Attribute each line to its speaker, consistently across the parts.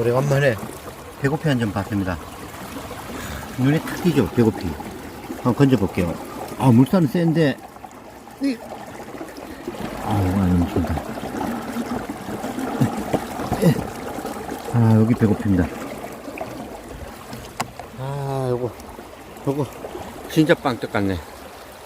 Speaker 1: 오래간만에 배고피 한 점 봤습니다. 눈에 탁 띄죠, 배고피. 한번 건져볼게요. 아, 물살은 센데, 이, 아우, 안 넘친다. 아, 여기 배고픕니다. 아, 요거, 요거, 진짜 빵떡 같네.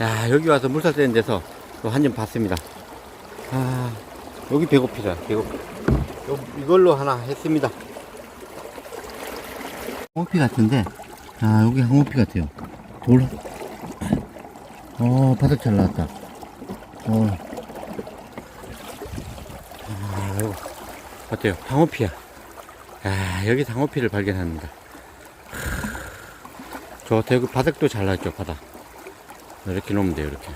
Speaker 1: 야, 여기 와서 물살 센 데서 한 점 봤습니다. 아, 여기 배고프다, 배고프. 요, 이걸로 하나 했습니다. 황호피 같은데, 아, 여기 황호피 같아요. 돌, 어, 바닥 잘 나왔다. 어. 아, 이거, 어때요? 황호피야. 아, 여기 황호피를 발견합니다. 저 대구 바닥도 잘 나왔죠, 바닥. 이렇게 놓으면 돼요, 이렇게.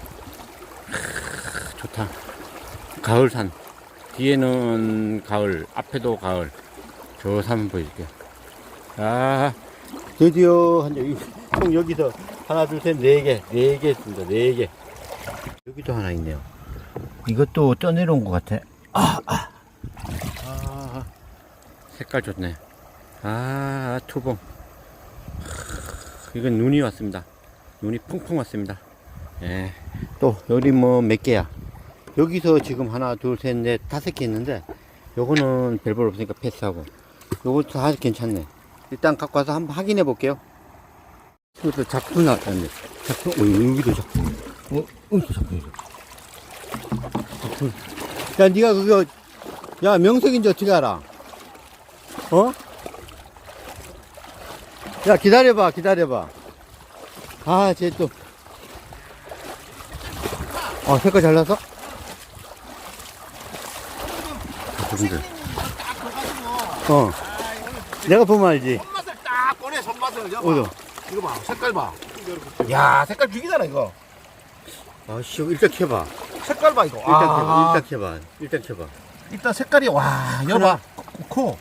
Speaker 1: 크, 좋다. 가을산. 뒤에는 가을, 앞에도 가을. 저 산만 보여줄게요. 아, 드디어 한 여기, 총 여기서 하나, 둘, 셋, 네 개, 네 개 있습니다. 네 개. 여기도 하나 있네요. 이것도 떠내려온 것 같아. 아, 아. 아, 색깔 좋네. 아, 투봉. 하, 이건 눈이 왔습니다. 눈이 풍풍 왔습니다. 예. 또, 여기 뭐 몇 개야? 여기서 지금 하나, 둘, 셋, 넷, 다섯 개 있는데, 요거는 별볼 없으니까 패스하고, 요것도 다 괜찮네. 일단 갖고 와서 한번 확인해 볼게요. 이것도 작품 나왔다는데. 작품, 어, 여기도 작품. 어, 어디서 작품이죠? 작품. 야, 니가 그거, 야, 명색인지 어떻게 알아? 어? 야, 기다려봐, 기다려봐. 아, 쟤 또. 어, 색깔 잘 나서? 작품들. 어. 내가 보면 알지.
Speaker 2: 손맛을 딱 꺼내 손맛을 여봐
Speaker 1: 어디?
Speaker 2: 이거 봐 색깔 봐 야 색깔 죽이잖아 이거
Speaker 1: 아, 씨, 일단 켜봐.
Speaker 2: 색깔 봐 이거
Speaker 1: 일단
Speaker 2: 아,
Speaker 1: 켜봐. 일단 켜봐. 일단 켜봐.
Speaker 2: 일단 색깔이 와 여봐 코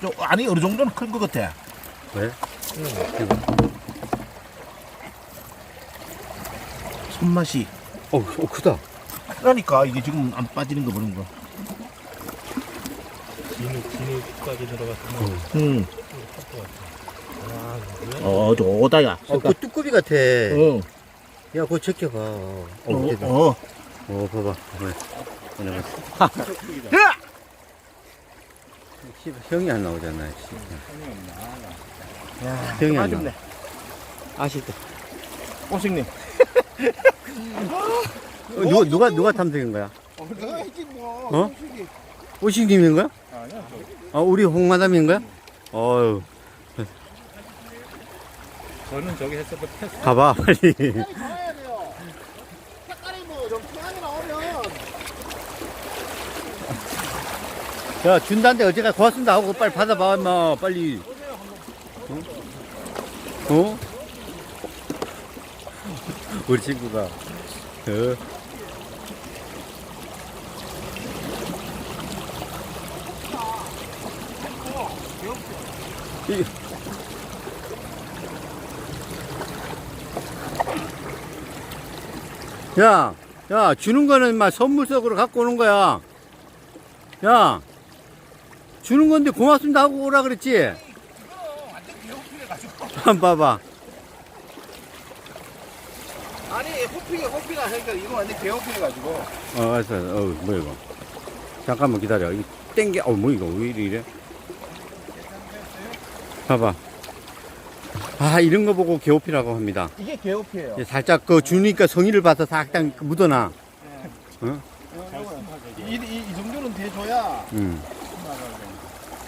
Speaker 2: 저, 아니 어느 정도는 큰 것 같아
Speaker 1: 왜?
Speaker 2: 손맛이
Speaker 1: 어, 어, 크다.
Speaker 2: 그러니까 이게 지금 안 빠지는 거 보는 거
Speaker 3: 진흙, 진흙까지 들어갔으면
Speaker 2: 응.
Speaker 3: 와, 이거야?
Speaker 2: 어, 저 오다야.
Speaker 1: 어, 그 뚜꾸비 같아.
Speaker 2: 어,
Speaker 1: 야, 그거 제껴봐. 어,
Speaker 2: 어. 어.
Speaker 1: 어, 봐봐. 그래. 내가
Speaker 2: 야!
Speaker 1: 씨, 형이 안 나오잖아. 씨.
Speaker 2: 야,
Speaker 1: 형이 안. 나와. 아쉽다.
Speaker 2: 오식님.
Speaker 1: 어, 누가, 누가, 누가 탐색인 거야?
Speaker 2: 내가 했지 뭐.
Speaker 1: 어? 오식님인 거야?
Speaker 3: 아니야,
Speaker 1: 아, 우리 홍마담인 거야? 어유
Speaker 3: 저는 저기 했을 때 패스.
Speaker 1: 가봐, 빨리.
Speaker 2: 가야 돼요. 색깔이 뭐좀 투명하게 나오면
Speaker 1: 야, 준다는데 어제가 고맙습니다 하고 빨리 받아봐, 임마. 빨리. 어? 어? 우리 친구가. 어. 이- 야, 야, 주는 거는 막 선물석으로 갖고 오는 거야. 야, 주는 건데 고맙습니다 하고 오라 그랬지?
Speaker 2: 완전 개호피해 가지고.
Speaker 1: 한번 봐봐.
Speaker 2: 아니 호피가 호피가 하니까 이거 완전 개호피해 가지고.
Speaker 1: 어, 알았어. 어, 뭐야, 이거. 잠깐만 기다려. 이거 땡겨. 어, 뭐 이거 왜 이래? 봐봐. 아, 이런 거 보고 개오피라고 합니다.
Speaker 2: 이게 개호피예요.
Speaker 1: 이제 살짝 그 주니까 성의를 봐서 살짝 묻어놔.
Speaker 2: 이, 이, 이 정도는 돼줘야.
Speaker 1: 음.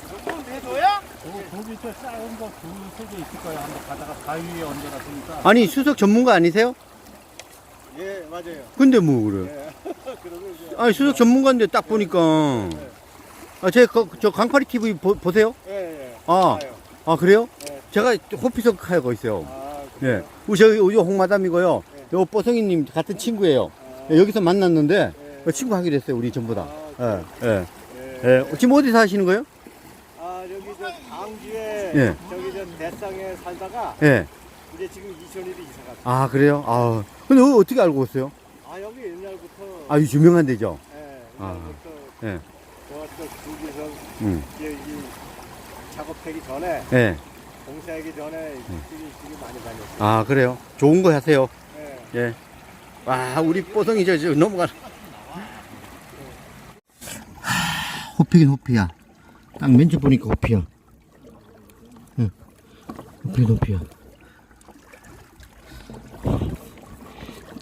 Speaker 2: 이 정도는 돼줘야.
Speaker 3: 그, 그 밑에 작은 거두세개 있을 거야. 한번 가다가 바위에 얹어놨으니까.
Speaker 1: 아니, 수석 전문가 아니세요?
Speaker 2: 예 맞아요.
Speaker 1: 근데 뭐 그래?
Speaker 2: 그러면 이제
Speaker 1: 아니, 수석 전문가인데 딱 보니까. 아, 제, 그, 저 강파리 TV 보, 보세요?
Speaker 2: 예 예.
Speaker 1: 아,
Speaker 2: 좋아요.
Speaker 1: 아, 그래요?
Speaker 2: 네.
Speaker 1: 제가 호피석 하고 있어요.
Speaker 2: 아
Speaker 1: 예. 우리 저기, 우리 홍마담이고요. 요 뽀성이님 같은 친구예요. 예, 여기서 만났는데, 어, 친구 하기로 했어요, 우리 전부 다. 예, 예.
Speaker 2: 예.
Speaker 1: 예. 지금 어디 사시는 거예요?
Speaker 4: 아 여기 저 광주에
Speaker 1: 예.
Speaker 4: 저기 저 대상에 살다가
Speaker 1: 예.
Speaker 4: 이제 지금 이천이로 이사 갔어.
Speaker 1: 아, 그래요? 아. 근데 어, 어떻게 알고 오세요?
Speaker 4: 아 여기 옛날부터
Speaker 1: 아, 이 유명한 데죠?
Speaker 4: 예,
Speaker 1: 아,
Speaker 4: 옛날부터
Speaker 1: 예.
Speaker 4: 저쪽 주기선
Speaker 1: 음.
Speaker 4: 여기 작업하기 전에
Speaker 1: 예.
Speaker 4: 공사하기 전에 이쪽이 많이 다녔어요.
Speaker 1: 아, 그래요? 좋은 거 하세요.
Speaker 4: 네.
Speaker 1: 예. 와, 우리 뽀송이 저, 저 넘어가. 호피긴 호피야. 딱 맨처 보니까 호피야. 응. 호피긴 호피야.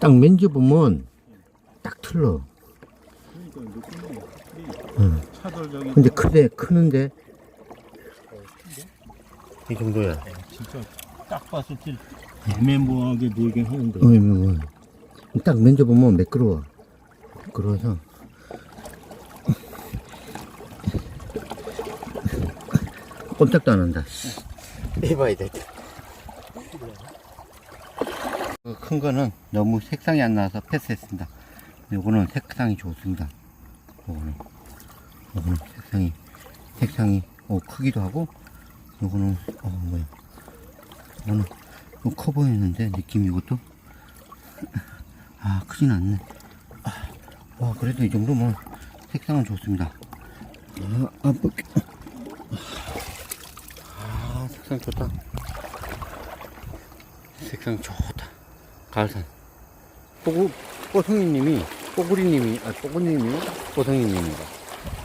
Speaker 1: 딱 맨처 보면 딱 틀러. 응.
Speaker 3: 차돌 저기
Speaker 1: 근데 크대, 크는데. 이 정도야.
Speaker 3: 진짜 딱 봤을 때 애매모호하게 보이긴 하는데
Speaker 1: 뭐, 뭐. 딱 만져보면 매끄러워. 매끄러워서. 꼼짝도 안 한다. 해봐야 될 때. 그큰 거는 너무 색상이 안 나와서 패스했습니다. 요거는 색상이 좋습니다. 요거는. 요거는 색상이, 색상이, 어, 크기도 하고, 요거는, 어, 뭐야. 요거는 좀커 보이는데 느낌이 이것도? 아 크진 않네. 아, 와 그래도 이 정도면 색상은 좋습니다. 아, 아, 뭐, 아 색상 좋다. 색상 좋다. 가을산. 뽀구 뽀송이님이 뽀구리님이 아 뽀구님이 뽀송이님입니다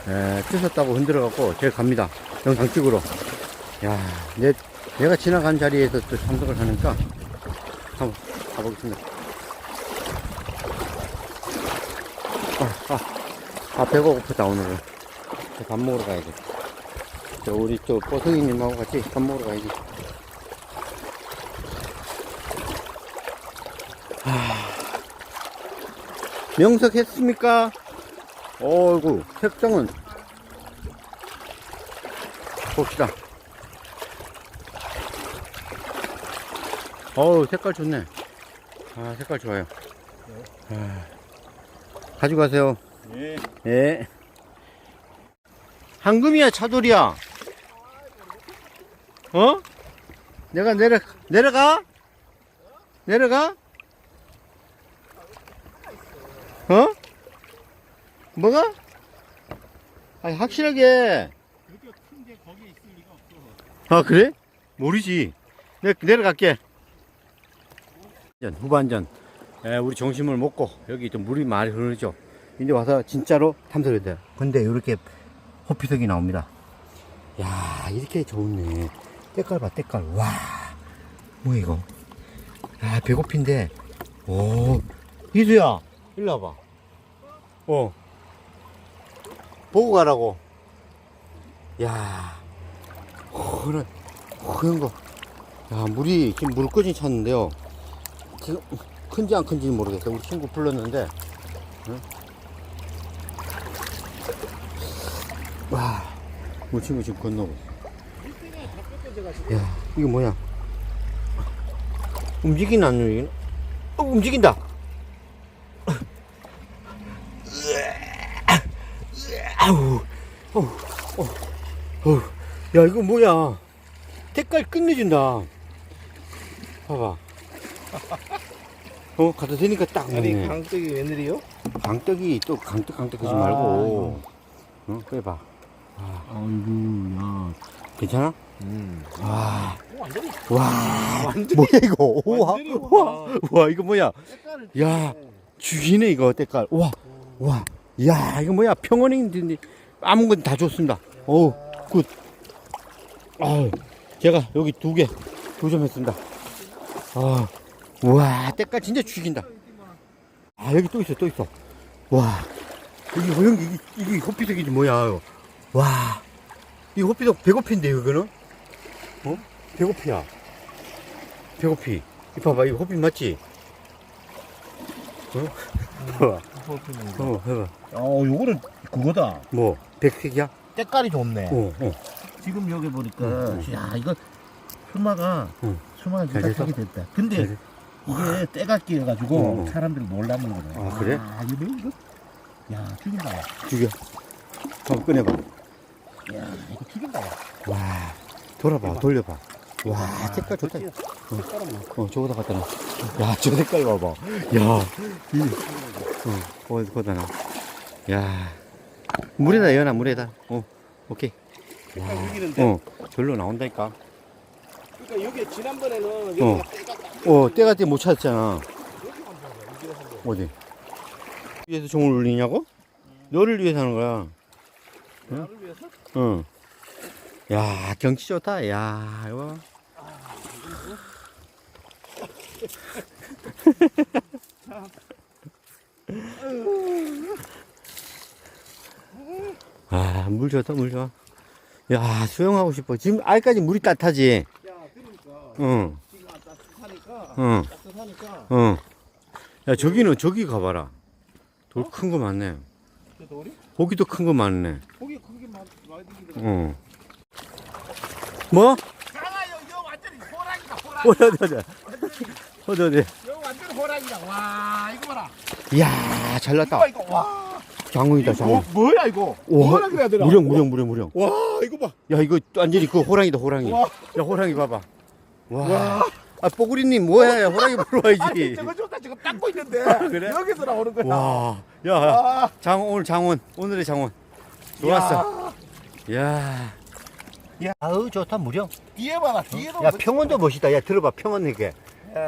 Speaker 1: 에, 찢었다고 흔들어 갖고 제가 갑니다. 영상 찍으러 야, 내, 내가 지나간 자리에서 또 참석을 하니까 한번 가보겠습니다. 아, 아, 아 배가 고프다 오늘은. 저밥 먹으러 가야지. 저 우리 또 뽀송이님하고 같이 밥 먹으러 가야지. 아, 명석했습니까? 어이구, 색정은 봅시다. 어우, 색깔 좋네. 아, 색깔 좋아요. 아, 가지고 가세요.
Speaker 3: 예.
Speaker 1: 예. 황금이야, 차돌이야? 어? 내가 내려, 내려가? 내려가? 어? 뭐가? 아니, 확실하게. 아 그래? 모르지 내, 내려갈게 전, 후반전. 에, 우리 점심을 먹고 여기 좀 물이 많이 흐르죠. 이제 와서 진짜로 탐색해야 돼요. 근데 이렇게 호피석이 나옵니다. 야 이렇게 좋네. 때깔 봐 때깔. 와 뭐야 이거? 아 배고픈데. 오 이수야 일로 와봐. 어. 보고 가라고. 야 그런 거. 야, 물이 지금 물 끄진 찼는데요. 지금 큰지 안 큰지는 모르겠어요. 우리 친구 불렀는데. 응? 와, 우리 친구 지금 건너고. 야, 이거 뭐야? 움직이나 안 움직이나? 어, 움직인다. 야, 이거 뭐야? 색깔 끝내준다. 봐봐. 어, 갖다 대니까 딱 먹네.
Speaker 2: 강떡이 웬일이요?
Speaker 1: 강떡이 또 강떡 강떡 하지
Speaker 2: 아,
Speaker 1: 말고. 어, 빼봐.
Speaker 3: 아이고 야
Speaker 1: 괜찮아?
Speaker 2: 음.
Speaker 1: 와,
Speaker 2: 완전히
Speaker 1: 와,
Speaker 2: 완전히
Speaker 1: 뭐야 이거? 우와,
Speaker 2: 완전히
Speaker 1: 우와, 우와, 이거 뭐야?
Speaker 2: 색깔을
Speaker 1: 야, 죽이네 이거 색깔. 와, 와, 야, 이거 뭐야? 평원인데 아무거나 다 좋습니다. 오, 굿. 아, 제가 여기 두 개 도전했습니다. 아, 와, 때깔 진짜 죽인다. 아, 여기 또 있어, 또 있어. 와, 여기 뭐 여기 이게, 이게 호피석이지 뭐야? 와, 이 호피석 배고픈데 이거는? 어? 배고피야. 배고피. 이 봐봐, 이거 호피 맞지? 어? 봐봐. 어, 해봐.
Speaker 2: 어 요거는 그거다
Speaker 1: 뭐, 백색이야?
Speaker 2: 때깔이 좋네
Speaker 1: 어, 어.
Speaker 2: 지금 여기 보니까
Speaker 1: 응,
Speaker 2: 야 이거 수마가
Speaker 1: 응.
Speaker 2: 수마가
Speaker 1: 됐어?
Speaker 2: 하게 됐다 근데 이게 때가 끼어가지고
Speaker 1: 응, 응.
Speaker 2: 사람들이 몰랐는 거네
Speaker 1: 아, 그래?
Speaker 2: 아, 이거 뭐 이거 야 죽인다 야
Speaker 1: 죽여. 한번 꺼내봐.
Speaker 2: 이거 죽인다 야
Speaker 1: 와, 돌아봐, 돌려봐. 와, 색깔 좋다. 어, 어 저거다 갖다 놔. 야, 저 색깔 봐봐. 야, 이, 어, 어디 거다 놔. 야, 물에다 연아, 물에다. 어, 오케이.
Speaker 2: 죽이는데
Speaker 1: 어, 절로 나온다니까.
Speaker 2: 그러니까 여기 지난번에는
Speaker 1: 어.
Speaker 2: 여기가 때가 딱
Speaker 1: 어, 때가 때 못 찾았잖아. 어디? 위에서 종을 울리냐고? 너를 위해서 하는 거야.
Speaker 2: 위해서?
Speaker 1: 응. 야, 경치 좋다. 야, 이거. 아, 물 좋다, 물 좋아. 야, 수영하고 싶어. 지금 아직까지 물이 따뜻하지?
Speaker 2: 야, 그러니까
Speaker 1: 응,
Speaker 2: 따뜻하니까
Speaker 1: 응. 야, 저기는, 저기 가봐라. 돌 큰 거 많네.
Speaker 2: 그 돌이
Speaker 1: 고기도 큰 거 많네.
Speaker 2: 고기 크게 많 많이.
Speaker 1: 응. 뭐?
Speaker 2: 강아요, 이거 완전히 호랑이다,
Speaker 1: 어디,
Speaker 2: 호랑이.
Speaker 1: 어디, 어디. 어디, 어디.
Speaker 2: 이거 완전 호랑이다. 와, 이거 봐라.
Speaker 1: 이야, 잘 났다.
Speaker 2: 이거 이거 와.
Speaker 1: 장훈이다,
Speaker 2: 이거. 뭐, 뭐야 이거?
Speaker 1: 오,
Speaker 2: 호랑이 해야 되나?
Speaker 1: 무령, 무령, 무령, 무령.
Speaker 2: 와, 이거 봐.
Speaker 1: 야, 이거 완전히 그 호랑이다, 호랑이.
Speaker 2: 와.
Speaker 1: 야, 호랑이 봐봐. 와.
Speaker 2: 와.
Speaker 1: 아, 뽀구리님, 뭐해? 호랑이 보러
Speaker 2: 아니,
Speaker 1: 와야지.
Speaker 2: 저거 좋다. 지금 닦고 있는데.
Speaker 1: 그래?
Speaker 2: 여기서 나오는 거야.
Speaker 1: 와. 야, 야,
Speaker 2: 와.
Speaker 1: 장훈, 오늘 장훈. 오늘의 장훈. 좋았어. 야. 야, 아우, 좋다, 무령.
Speaker 2: 뒤에 봐라. 뒤에도
Speaker 1: 야, 평원도 멋있다. 야, 들어봐, 평원 이렇게.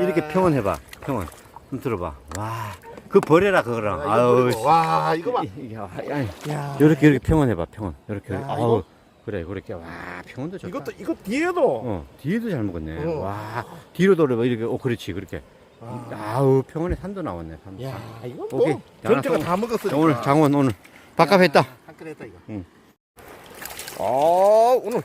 Speaker 1: 이렇게 평원 해봐, 평원. 좀 들어봐. 와. 그 버려라, 그거랑.
Speaker 2: 야,
Speaker 1: 아우,
Speaker 2: 이거 버리고. 와, 이거 봐.
Speaker 1: 이- 야, 야,
Speaker 2: 야.
Speaker 1: 요렇게 이렇게 평원 해봐 평원 이렇게
Speaker 2: 야,
Speaker 1: 아우
Speaker 2: 이거-
Speaker 1: 그래 그렇게 와 평원도 좋다
Speaker 2: 이것도 이거 뒤에도.
Speaker 1: 어 뒤에도 잘 먹었네
Speaker 2: 어.
Speaker 1: 와 뒤로 돌려봐 이렇게 어 그렇지 그렇게
Speaker 2: 아.
Speaker 1: 아우 평원에 산도 나왔네 산도
Speaker 2: 야, 이거
Speaker 1: 오케이.
Speaker 2: 뭐
Speaker 1: 야,
Speaker 2: 전체가 나다 먹었으니까.
Speaker 1: 오늘 장원 오늘 밥값 했다
Speaker 2: 한끗 했다 이거.
Speaker 1: 응.
Speaker 2: 어, 오늘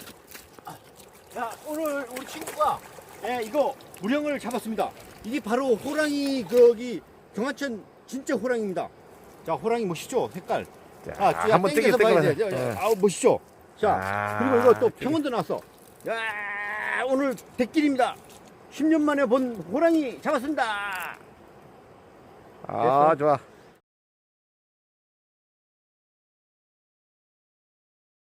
Speaker 1: 자 오늘 우리 친구가 예, 이거 무령을 잡았습니다 이게 바로 호랑이 거기 경화천 진짜 호랑이입니다 자 호랑이 멋있죠 색깔 아, 자,
Speaker 2: 한번
Speaker 1: 땡겨서
Speaker 2: 땡겨,
Speaker 1: 봐야 돼. 아우 멋있죠 자
Speaker 2: 아,
Speaker 1: 그리고 이거 또 평원도 나왔어. 야, 오늘 대길입니다. 10년 만에 본 호랑이 잡았습니다.
Speaker 2: 아, 좋아.